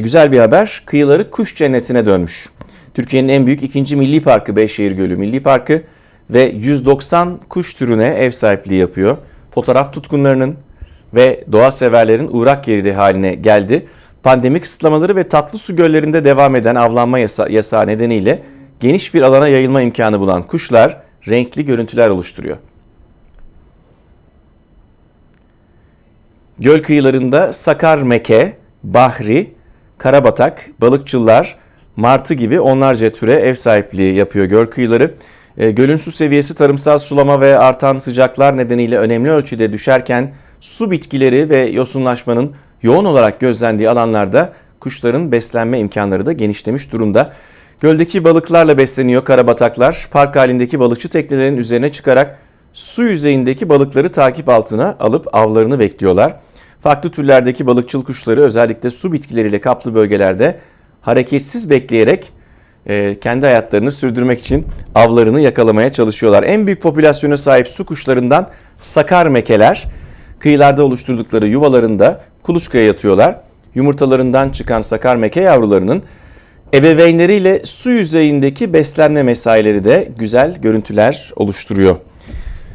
Güzel bir haber. Kıyıları kuş cennetine dönmüş. Türkiye'nin en büyük ikinci milli parkı Beyşehir Gölü Milli Parkı ve 190 kuş türüne ev sahipliği yapıyor. Fotoğraf tutkunlarının ve doğa severlerin uğrak yeri haline geldi. Pandemi kısıtlamaları ve tatlı su göllerinde devam eden avlanma yasa yasağı nedeniyle geniş bir alana yayılma imkanı bulan kuşlar renkli görüntüler oluşturuyor. Göl kıyılarında sakar meke, bahri, karabatak, balıkçılar, martı gibi onlarca türe ev sahipliği yapıyor göl kıyıları. E, Gölün su seviyesi tarımsal sulama ve artan sıcaklar nedeniyle önemli ölçüde düşerken su bitkileri ve yosunlaşmanın yoğun olarak gözlendiği alanlarda kuşların beslenme imkanları da genişlemiş durumda. Göldeki balıklarla besleniyor karabataklar. Park halindeki balıkçı teknelerin üzerine çıkarak su yüzeyindeki balıkları takip altına alıp avlarını bekliyorlar. Farklı türlerdeki balıkçıl kuşları özellikle su bitkileriyle kaplı bölgelerde hareketsiz bekleyerek e, kendi hayatlarını sürdürmek için avlarını yakalamaya çalışıyorlar. En büyük popülasyona sahip su kuşlarından sakar mekeler kıyılarda oluşturdukları yuvalarında kuluçkaya yatıyorlar. Yumurtalarından çıkan sakar meke yavrularının ebeveynleriyle su yüzeyindeki beslenme mesaileri de güzel görüntüler oluşturuyor.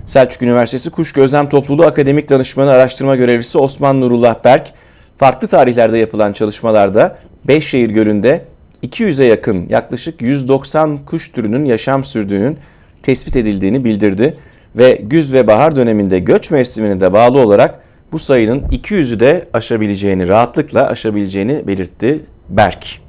Selçuk Üniversitesi Kuş Gözlem Topluluğu Akademik Danışmanı Araştırma Görevlisi Osman Nurullah Berk, farklı tarihlerde yapılan çalışmalarda Beyşehir Gölü'nde 200'e yakın yaklaşık 190 kuş türünün yaşam sürdüğünün tespit edildiğini bildirdi ve güz ve bahar döneminde göç mevsimine de bağlı olarak bu sayının 200'ü de aşabileceğini, rahatlıkla aşabileceğini belirtti Berk.